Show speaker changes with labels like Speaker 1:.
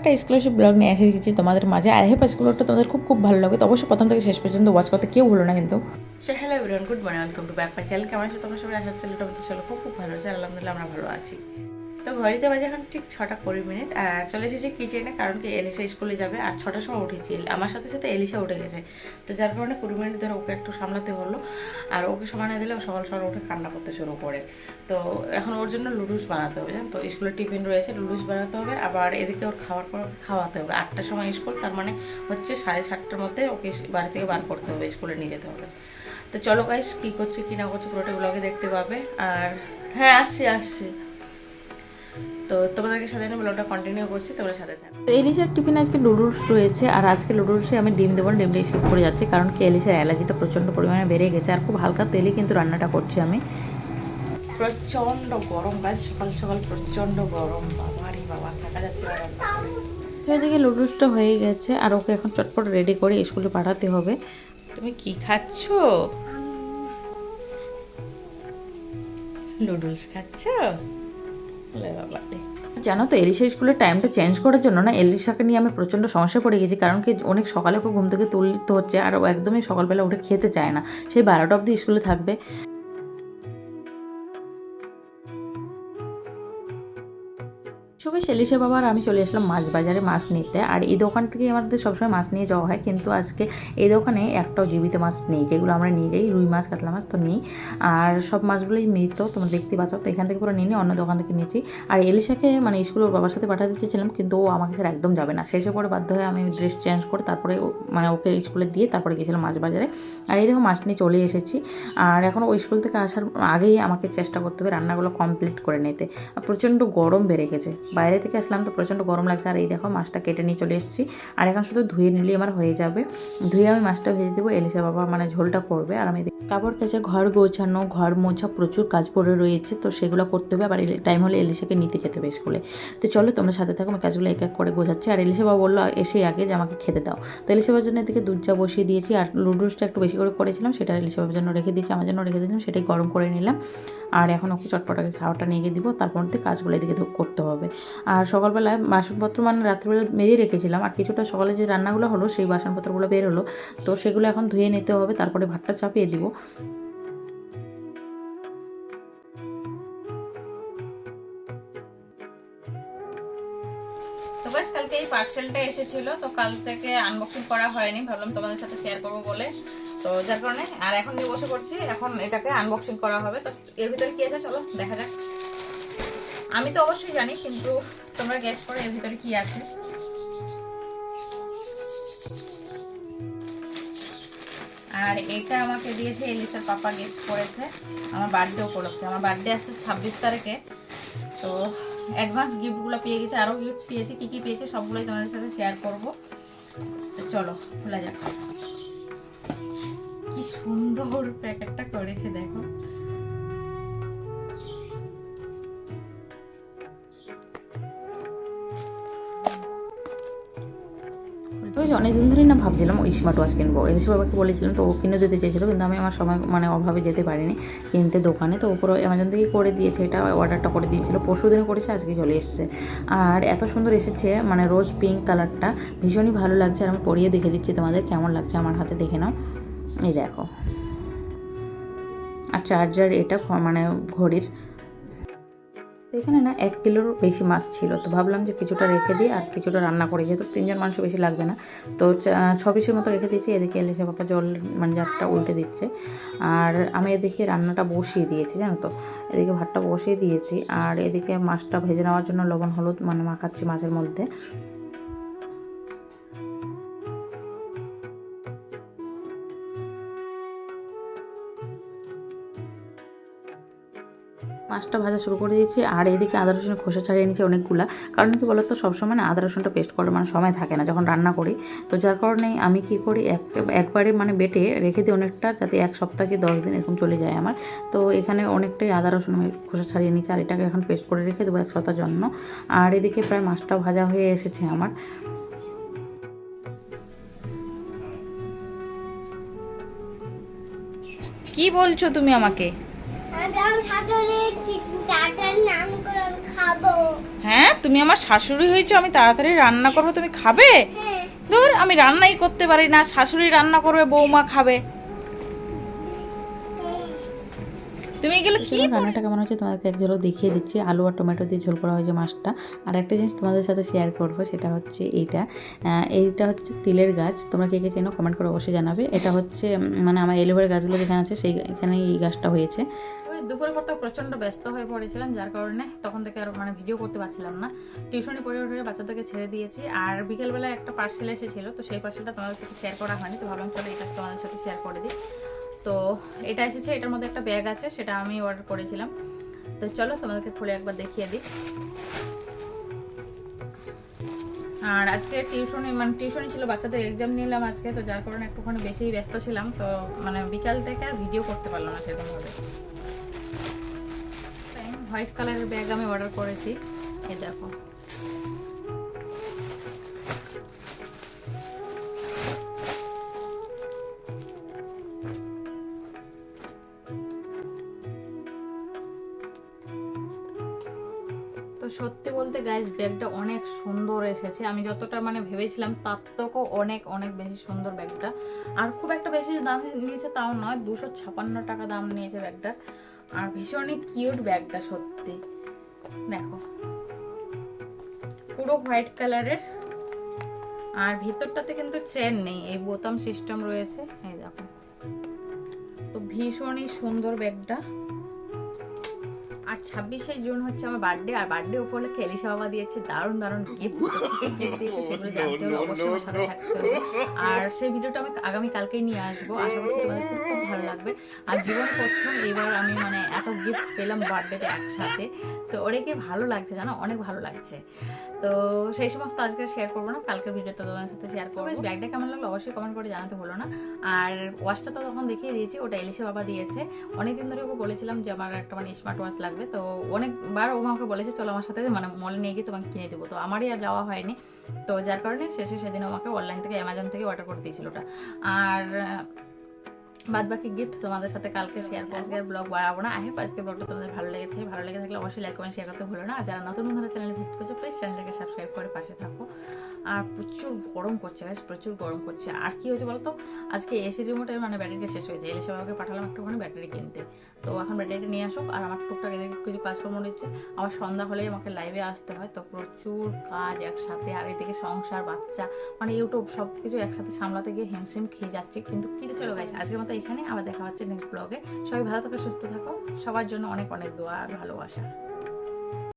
Speaker 1: একটা exclusive blog নিয়ে এসে গেছি তোমাদের মাঝে। আর হেপ ব্লগটা তোমাদের খুব খুব ভালো লাগে। তো অবশ্যই প্রথম থেকে শেষ পর্যন্ত ওয়াচ করতে কেউ হলো না কিন্তু। So hello everyone good morning welcome to back my channel কেমন আছে? তোমার সবাই? আসার চ্যানেলটা চলো খুব খুব ভালো। আছে আলহামদুলিল্লাহ আমরা ভালো আছি। তো ঘড়িতে বাজে এখন ঠিক ছটা কুড়ি মিনিট, আর চলে এসেছি কিচেনে কারণ কি এলিসা স্কুলে যাবে, আর ছটার সময় উঠেছি। আমার সাথে সাথে এলিসা উঠে গেছে। তো যার কারণে কুড়ি মিনিট ধরে ওকে একটু সামলাতে হলো, আর ওকে সময় দিলে ও সকাল সকাল উঠে কান্না করতে শুরু করে। তো এখন ওর জন্য লুডুস বানাতে হবে জানো তো? স্কুলের টিফিন রয়েছে লুডুস বানাতে হবে, আবার এদিকে ওর খাওয়ার পর খাওয়াতে হবে। আটটার সময় স্কুল, তার মানে হচ্ছে সাড়ে সাতটার মধ্যে ওকে বাড়ি থেকে বার করতে হবে, স্কুলে নিয়ে যেতে হবে। তো চলো গাইস কী করছে কী না করছে পুরোটা ব্লগে দেখতে পাবে। আর হ্যাঁ আসছি আসছি। তো তোমাদেরকে সাথে নিয়ে ব্লগটা কন্টিনিউ করছি তোমরা সাথে থাকো। তো এলিশার টিফিন আজকে লুডুলস রয়েছে আর আজকে লুডুলসে আমি ডিম দেবো না ডিমটা স্কিপ করে যাচ্ছি কারণ কি এলিশার অ্যালার্জিটা প্রচণ্ড পরিমাণে বেড়ে গেছে আর খুব হালকা তেলে কিন্তু রান্নাটা করছি আমি। প্রচণ্ড গরম গাছ সকাল সকাল প্রচণ্ড গরম বাবা রে বাবা থাকা যাচ্ছে এদিকে লুডুলসটা হয়ে গেছে আর ওকে এখন চটপট রেডি করে স্কুলে পাঠাতে হবে। তুমি কি খাচ্ছ? লুডুলস খাচ্ছ। জানো তো, এলিশা স্কুলের টাইমটা চেঞ্জ করার জন্য না, এলিশাকে নিয়ে আমি প্রচণ্ড সমস্যা পড়ে গেছি, কারণ কি অনেক সকালে ওকে ঘুম থেকে তুলতে হচ্ছে, আর ও একদমই সকালবেলা উঠে খেতে চায় না। সেই বারোটা অব্দি স্কুলে থাকবে। সুখে সেলিশে বাবা আর আমি চলে আসলাম মাছ বাজারে মাছ নিতে। আর এই দোকান থেকে আমাদের সবসময় মাছ নিয়ে যাওয়া হয়। কিন্তু আজকে এই দোকানে একটাও জীবিত মাছ নেই। যেগুলো আমরা নিয়ে যাই, রুই মাছ, কাতলা মাছ তো নেই। আর সব মাছগুলোই মৃত তোমরা দেখতে পাচ্ছ। তো এখান থেকে পুরো নিয়ে অন্য দোকান থেকে নিয়েছি। আর এলিশাকে মানে স্কুলে ওর বাবার সাথে পাঠাতে চেয়েছিলাম কিন্তু ও আমাকে স্যার একদম যাবে না। শেষে পরে বাধ্য হয়ে আমি ড্রেস চেঞ্জ করে তারপরে মানে ওকে স্কুলে দিয়ে তারপরে গেছিলাম মাছ বাজারে। আর এই দেখো মাছ নিয়ে চলে এসেছি। আর এখন ওই স্কুল থেকে আসার আগেই আমাকে চেষ্টা করতে হবে রান্নাগুলো কমপ্লিট করে নিতে। প্রচণ্ড গরম বেড়ে গেছে। বাইরে থেকে আসলাম তো প্রচণ্ড গরম লাগছে, আর এই দেখো মাছটা কেটে নিয়ে চলে এসেছি। আর এখন শুধু ধুয়ে নিলেই আমার হয়ে যাবে। ধুয়ে আমি মাছটা ভেজে দেবো এলিসা বাবা মানে ঝোলটা করবে। আর আমি কাপড় কাচে ঘর গোছানো, ঘর মোছা প্রচুর কাজ পড়ে রয়েছে, তো সেগুলো করতে হবে। আবার টাইম হলে এলিসাকে নিতে যেতে হবে স্কুলে তো চলো তোমরা সাথে থাকো, আমি কাজগুলো এক এক করে গোছাচ্ছি। আর এলিসা বাবা বলল এসে আগে যে আমাকে খেতে দাও। তো এলিসা বাবার জন্য এদিকে দুধ চা বসিয়ে দিয়েছি, আর লুডুসটা একটু বেশি করে করেছিলাম, সেটা এলিসা বাবার জন্য রেখে দিয়েছি, আমার জন্য রেখে দিয়েছিলাম, সেটাই গরম করে নিলাম। আর এখন ওকে চটপটাকে খাওয়াটা নিয়ে দিব, তারপর মধ্যে কাজগুলো এদিকে করতে হবে। আর সকালবেলায় বাসনপত্র মানে রাত্রিবেলা মেজে রেখেছিলাম, আর কিছুটা সকালে যে রান্নাগুলো হলো সেই বাসনপত্রগুলো বের হলো, তো সেগুলো এখন ধুয়ে নিতে হবে, তারপরে ভাতটা চাপিয়ে দিব। কালকে এই পার্সেলটা এসেছিল, তো কাল থেকে আনবক্সিং করা হয়নি, ভাবলাম তোমাদের সাথে শেয়ার করব বলে। তো যার কারণে, আর এখন যে বসে পড়ছি, এখন এটাকে আনবক্সিং করা হবে। তো এর ভিতরে কি আছে? চলো, দেখা যাক। আমি তো অবশ্যই জানি, কিন্তু তোমরা গেস করে এর ভিতরে কি আছে। আর এটা আমাকে দিয়েছে এলিসার পাপা গিফট করেছে। আমার বার্থডে উপলক্ষে। আমার বার্থডে আছে ছাব্বিশ তারিখে। তো অ্যাডভান্স গিফটগুলো পেয়ে গেছে। আরও গিফট পেয়েছি, কী কী পেয়েছে, সবগুলোই তোমাদের সাথে শেয়ার করব। চলো, খোলা যাক। কি সুন্দর প্যাকেটটা করেছে, দেখো। অনেকদিন ধরেই না ভাবছিলাম ওই স্মার্ট ওয়াচ কিনবো। এলিশ বাবাকে বলেছিলাম তো ও কিনে দিতে চেয়েছিলো, কিন্তু আমি আমার সময় মানে অভাবে যেতে পারিনি কিনতে দোকানে। তো ওপরে অ্যামাজন থেকেই করে দিয়েছে এটা অর্ডারটা করে দিয়েছিল। পরশু দিনে করেছে, আজকে চলে এসেছে। আর এত সুন্দর এসেছে মানে রোজ পিঙ্ক কালারটা ভীষণই ভালো লাগছে, আর আমি পরিয়ে দেখে দিচ্ছি তোমাদের কেমন লাগছে আমার হাতে দেখে নাও। এই দেখো। আর চার্জার এটা মানে ঘড়ির। এখানে না এক কিলোর বেশি মাছ ছিল। তো ভাবলাম যে কিছুটা রেখে দিই আর কিছুটা রান্না করে। যেহেতু তিনজন মানুষ বেশি লাগবে না। তো ছ পিসের মতো রেখে দিয়েছি। এদিকে এলে সে বাবা জল মানে জারটা উল্টে দিচ্ছে। আর আমি এদিকে রান্নাটা বসিয়ে দিয়েছি, জানো তো? এদিকে ভাতটা বসিয়ে দিয়েছি। আর এদিকে মাছটা ভেজে নেওয়ার জন্য লবণ, হলুদ মানে মাখাচ্ছি মাছের মধ্যে। মাছটা ভাজা শুরু করে দিয়েছি, আর এদিকে আদা রসুন খোসা ছাড়িয়ে নিয়েছি অনেকগুলা। কারণ কি বলতো, সবসময় না আদা রসুনটা পেস্ট করার মানে সময় থাকে না যখন রান্না করি। তো যার কারণে আমি কি করি, এক, একবারে মানে বেটে রেখে দিই অনেকটা, যাতে এক সপ্তাহ কি দশ দিন এরকম চলে যায় আমার। তো এখানে অনেকটাই আদা রসুন আমি খোসা ছাড়িয়ে নিয়েছি, আর এটাকে এখন পেস্ট করে রেখে দেবো এক সপ্তাহের জন্য। আর এদিকে প্রায় মাছটা ভাজা হয়ে এসেছে আমার। কি বলছো তুমি আমাকে?
Speaker 2: হ্যাঁ তুমি আমার শাশুড়ি হয়েছো আমি তাড়াতাড়ি রান্না করব তুমি খাবে?
Speaker 3: হ্যাঁ।
Speaker 2: ধুর আমি রান্নাই করতে পারি না শাশুড়ি রান্না করবে বৌমা খাবে। তুমি এগুলো কি রান্নাটা কেমন হচ্ছে তোমাদেরকে এক ঝোলো দেখিয়ে দিচ্ছি। আলু আর টমেটো দিয়ে ঝোল করা হয়েছে মাছটা। আর একটা জিনিস তোমাদের সাথে শেয়ার করব সেটা হচ্ছে এইটা। এইটা হচ্ছে তিলের গাছ। তোমরা কে কে চেনো কমেন্ট করে অবশ্যই জানাবে। এটা হচ্ছে মানে আমার এলোভেরা গাছগুলো যেখানে আছে সেই এখানে এই গাছটা হয়েছে। ওই দুপুরের পর তো প্রচণ্ড ব্যস্ত হয়ে পড়েছিলাম, যার কারণে তখন থেকে আর মানে ভিডিও করতে পারছিলাম না। টিউশনি পড়ে উঠে বাচ্চাদেরকে ছেড়ে দিয়েছি, আর বিকেলবেলা একটা পার্সেল এসেছিল, তো সেই পার্সেলটা তোমাদের সাথে শেয়ার করা হয়নি, তো ভাবলাম চলো এটা তোমাদের সাথে শেয়ার করে দিই। তো এটা এসেছে, এটার মধ্যে একটা ব্যাগ আছে, সেটা আমি অর্ডার করেছিলাম। তো চলো তোমাদেরকে খুলে একবার দেখিয়ে দিই। আর আজকে টিউশনি মানে টিউশনি ছিল, বাচ্চাদের এক্সাম নিলাম আজকে, তো যার কারণে একটুখানি বেশি ব্যস্ত ছিলাম, তো মানে বিকাল থেকে আর ভিডিও করতে পারলাম না সেরকমভাবে। হোয়াইট কালারের ব্যাগ আমি অর্ডার করেছি। এই দেখো। তো সত্যি বলতে গাইস ব্যাগটা অনেক সুন্দর এসেছে। আমি যতটা মানে ভেবেছিলাম, তার থেকেও অনেক অনেক বেশি সুন্দর ব্যাগটা। আর খুব একটা বেশি দাম নিয়েছে তাও নয়, দুশো ছাপান্ন টাকা দাম নিয়েছে ব্যাগটার। আর ভীষণই কিউট ব্যাগটা সত্যি। দেখো। পুরো হোয়াইট কালারের আর ভিতরটাতে কিন্তু চেন নেই, এই বোতাম সিস্টেম রয়েছে। এই দেখো। তো ভীষণই সুন্দর ব্যাগটা। আর ছাব্বিশে জুন হচ্ছে আমার বার্থডে আর বার্থডে উপলক্ষে এলিশা বাবা দিয়েছে দারুণ দারুণ গিফট দিয়েছে সেগুলো জানতে হলে অবশ্যই সাথে থাকতে হবে। আর সেই ভিডিওটা আমি আগামী কালকেই নিয়ে আসব। আশা করছি তোমাদের খুব খুব ভালো লাগবে। আর জীবন প্রথম এবার আমি মানে এত গিফট পেলাম বার্থডেতে একসাথে। তো ওটাকে ভালো লাগছে জানো? অনেক ভালো লাগছে। তো সেই সমস্ত আজকে শেয়ার করব না। কালকের ভিডিওতে তোমাদের সাথে শেয়ার করব। ব্যাগটা কেমন লাগল অবশ্যই কমেন্ট করে জানাতে হলো না। আর ওয়াশটা তো তখন দেখিয়ে দিয়েছি ওটা এলিশা বাবা দিয়েছে। অনেকদিন ধরে ওকে বলেছিলাম যে আমার একটা মানে স্মার্ট ওয়াচ লাগবে। তো অনেকবার ও আমাকে বলেছে, চলো আমার সাথে মানে মলে নিয়ে গিয়ে তোমাকে কিনে দেবো। তো আমারই আর যাওয়া হয়নি। তো যার কারণে শেষে সেদিন আমাকে অনলাইন থেকে অ্যামাজন থেকে অর্ডার করে দিয়েছিল ওটা। আর বাদ বাকি গিফট তোমাদের সাথে কালকে শেয়ার করব আজকের ব্লগ বাড়াবো না। আই হোপ আজকের ব্লগটা তোমাদের ভালো লেগেছে ভালো লেগে থাকলে অবশ্যই লাইক কমেন্ট শেয়ার করতে ভুলো না। আর যারা নতুন নতুন চ্যানেলে ভিজিট করছ প্লিজ চ্যানেলটাকে সাবস্ক্রাইব করে পাশে থাকো। আর প্রচুর গরম করছে গাছ প্রচুর গরম করছে আর কি হয়েছে বলতো? আজকে এসি রিমোটের মানে ব্যাটারিটা শেষ হয়েছে। এলে সবাইকে পাঠালাম একটুখানি ব্যাটারি কিনতে। তো এখন ব্যাটারিটা নিয়ে আসুক। আর আমার টুকটাক এদিকে কিছু কাজকর্ম রয়েছে। আবার সন্ধ্যা হলেই আমাকে লাইভে আসতে হয়। তো প্রচুর কাজ একসাথে। আর এদিকে সংসার, বাচ্চা মানে ইউটিউব সব কিছু একসাথে সামলাতে গিয়ে হিমশিম খেয়ে যাচ্ছে। কিন্তু কি চলো গাইছে আজকের মতো এখানে আবার দেখা হচ্ছে নেক্সট ব্লগে সবাই ভালো থাকো, সুস্থ থাকো। সবার জন্য অনেক অনেক দোয়া আর ভালোবাসা।